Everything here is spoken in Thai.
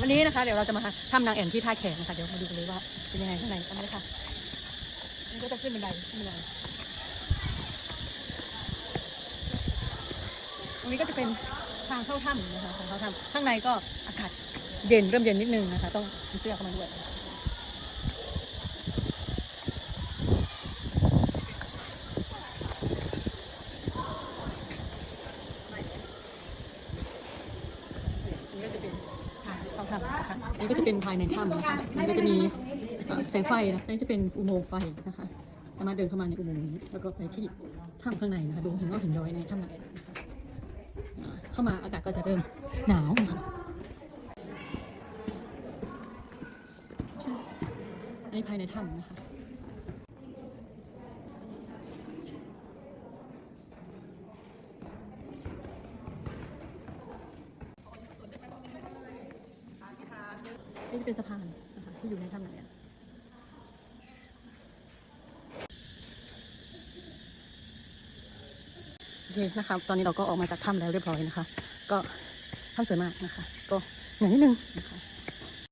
วันนี้นะคะเดี๋ยวเราจะมาทำนางแอ่นที่ท่าแขกนะคะเดี๋ยวมาดูกันเลยว่าเป็นยังไงข้างในกันเลยค่ะนี่ก็จะขึ้นบันไดขึ้นบันไดตรงนี้ก็จะเป็นทางเข้าถ้ำนะคะทางเข้าถ้ำข้างในก็อากาศเย็นเริ่มเย็นนิดนึงนะคะ ต้องมีเสื้อเข้ามาด้วยนี่ก็จะเป็น เข้าถ้ำนะคะนี่ก็จะเป็นภายในถ้ำนะคะมันก็จะมีแสงไฟนะนี่จะเป็นอุโมงค์ไฟนะคะ สามารถเดินเข้ามาในอุโมงค์นี้ แล้วก็ไปที่ถ้ำข้างในนะคะ ดูเห็นว่าเห็นย้อยในถ้ำนางแอ่นะคะเข้ามาอากาศก็จะเริ่มหนาวนะคะใช่อันนี้ภายในถ้ำนะคะ นี่จะเป็นสะพานนะคะที่อยู่ในถ้ำนางแอ่นโอเคนะคะตอนนี้เราก็ออกมาจากถ้ำแล้วเรียบร้อยนะคะ ก็ถ้ำสวยมากนะคะ ก็เหนื่อยนิดนึงนะคะ